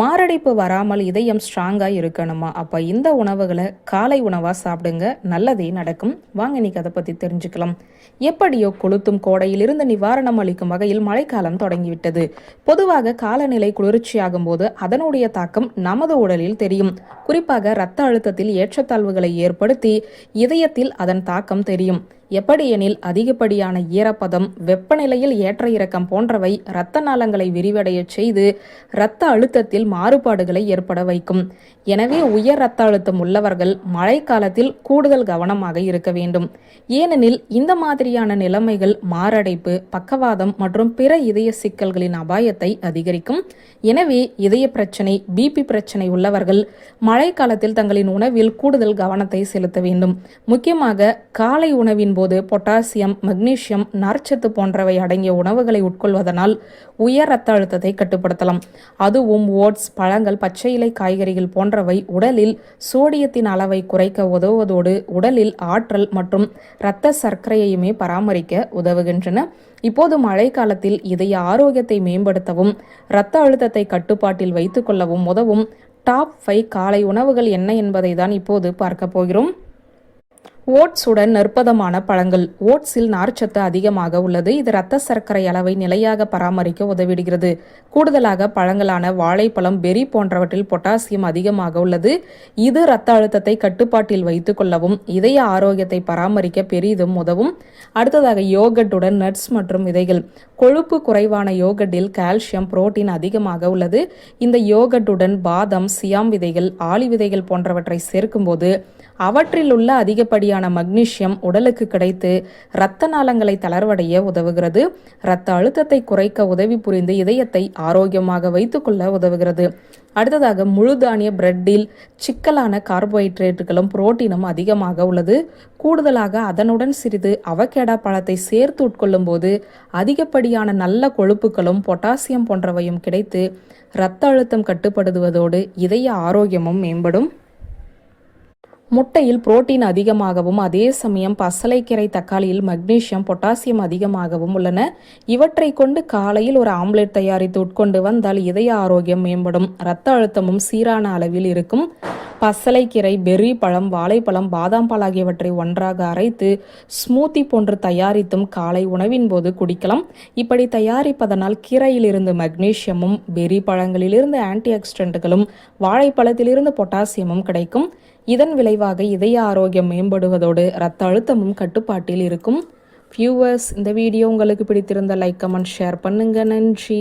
மாரடைப்பு வராமல் இதயம் ஸ்ட்ராங்காக இருக்கணுமா? அப்போ இந்த உணவுகளை காலை உணவாக சாப்பிடுங்க. நல்லதே நடக்கும். வாங்க இன்றைக்கி அதை பற்றி தெரிஞ்சுக்கலாம். எப்படியோ கொளுத்தும் கோடையிலிருந்து நிவாரணம் அளிக்கும் வகையில் மழைக்காலம் தொடங்கிவிட்டது. பொதுவாக காலநிலை குளிர்ச்சியாகும் போது அதனுடைய தாக்கம் நமது உடலில் தெரியும். குறிப்பாக இரத்த அழுத்தத்தில் ஏற்றத்தாழ்வுகளை ஏற்படுத்தி இதயத்தில் அதன் தாக்கம் தெரியும். எப்படியெனில் அதிகப்படியான ஈரப்பதம் வெப்பநிலையில் ஏற்ற இறக்கம் போன்றவை இரத்த நாளங்களை விரிவடையச் செய்து இரத்த அழுத்தத்தில் மாறுபாடுகளை ஏற்பட வைக்கும். எனவே உயர் இரத்த அழுத்தம் உள்ளவர்கள் மழைக்காலத்தில் கூடுதல் கவனமாக இருக்க வேண்டும். ஏனெனில் இந்த மாதிரியான நிலைமைகள் மாரடைப்பு பக்கவாதம் மற்றும் பிற இதய சிக்கல்களின் அபாயத்தை அதிகரிக்கும். எனவே இதய பிரச்சனை பிபி பிரச்சனை உள்ளவர்கள் மழைக்காலத்தில் தங்களின் உணவில் கூடுதல் கவனத்தை செலுத்த வேண்டும். முக்கியமாக காலை உணவின் போது பொட்டாசியம் மக்னீசியம் நார்ச்சத்து போன்றவை அடங்கிய உணவுகளை உட்கொள்வதனால் உயர் இரத்த அழுத்தத்தை கட்டுப்படுத்தலாம். அதுவும் ஓட்ஸ் பழங்கள் பச்சை இலை காய்கறிகள் போன்றவை உடலில் சோடியத்தின் அளவை குறைக்க உதவுவதோடு உடலில் ஆற்றல் மற்றும் இரத்த சர்க்கரையையுமே பராமரிக்க உதவுகின்றன. இப்போது மழைக்காலத்தில் இதய ஆரோக்கியத்தை மேம்படுத்தவும் இரத்த அழுத்தத்தை கட்டுப்பாட்டில் வைத்துக்கொள்ளவும் உதவும் டாப் ஃபைவ் காலை உணவுகள் என்ன என்பதை தான் இப்போது பார்க்க போகிறோம். ஓட்ஸுடன் நற்பதமான பழங்கள். ஓட்ஸில் நார்ச்சத்து அதிகமாக உள்ளது. இது இரத்த சர்க்கரை அளவை நிலையாக பராமரிக்க உதவிடுகிறது. கூடுதலாக பழங்களான வாழைப்பழம் பெரி போன்றவற்றில் பொட்டாசியம் அதிகமாக உள்ளது. இது இரத்த அழுத்தத்தை கட்டுப்பாட்டில் வைத்துக் கொள்ளவும் இதய ஆரோக்கியத்தை பராமரிக்க பெரிதும் உதவும். அடுத்ததாக யோகட்டுடன் நட்ஸ் மற்றும் விதைகள். கொழுப்பு குறைவான யோகட்டில் கால்சியம் புரோட்டீன் அதிகமாக உள்ளது. இந்த யோகட்டுடன் பாதம் சியாம் விதைகள் ஆலி விதைகள் போன்றவற்றை சேர்க்கும்போது அவற்றில் உள்ள அதிகப்படியான மக்னீஷியம் உடலுக்கு கிடைத்து இரத்த நாளங்களை தளர்வடைய உதவுகிறது. இரத்த அழுத்தத்தை குறைக்க உதவி புரிந்து இதயத்தை ஆரோக்கியமாக வைத்துக்கொள்ள உதவுகிறது. அடுத்ததாக முழு தானிய பிரெட்டில் சிக்கலான கார்போஹைட்ரேட்டுகளும் புரோட்டீனும் அதிகமாக உள்ளது. கூடுதலாக அதனுடன் சிறிது அவகேடா பழத்தை சேர்த்து உட்கொள்ளும் போது அதிகப்படியான நல்ல கொழுப்புகளும் பொட்டாசியம் போன்றவையும் கிடைத்து இரத்த அழுத்தம் கட்டுப்படுத்துவதோடு இதய ஆரோக்கியமும் மேம்படும். முட்டையில் புரோட்டீன் அதிகமாகவும் அதே சமயம் பசலைக்கீரை தக்காளியில் மக்னீசியம் பொட்டாசியம் அதிகமாகவும் உள்ளன. இவற்றை கொண்டு காலையில் ஒரு ஆம்லெட் தயாரித்து உட்கொண்டு வந்தால் இதய ஆரோக்கியம் மேம்படும். இரத்த அழுத்தமும் சீரான அளவில் இருக்கும். பசலைக்கீரை பெர்ரி பழம் வாழைப்பழம் பாதாம் பால் ஆகியவற்றை ஒன்றாக அரைத்து ஸ்மூத்தி போன்று தயாரித்தும் காலை உணவின் போது குடிக்கலாம். இப்படி தயாரிப்பதனால் கீரையிலிருந்து மக்னீசியமும் பெர்ரி பழங்களிலிருந்து ஆன்டி ஆக்சிடென்ட்களும் வாழைப்பழத்திலிருந்து பொட்டாசியமும் கிடைக்கும். இதன் விளைவாக இதய ஆரோக்கியம் மேம்படுவதோடு இரத்த அழுத்தமும் கட்டுப்பாட்டில் இருக்கும். வியூவர்ஸ் இந்த வீடியோ உங்களுக்கு பிடித்திருந்த லைக் கமெண்ட் ஷேர் பண்ணுங்க. நன்றி.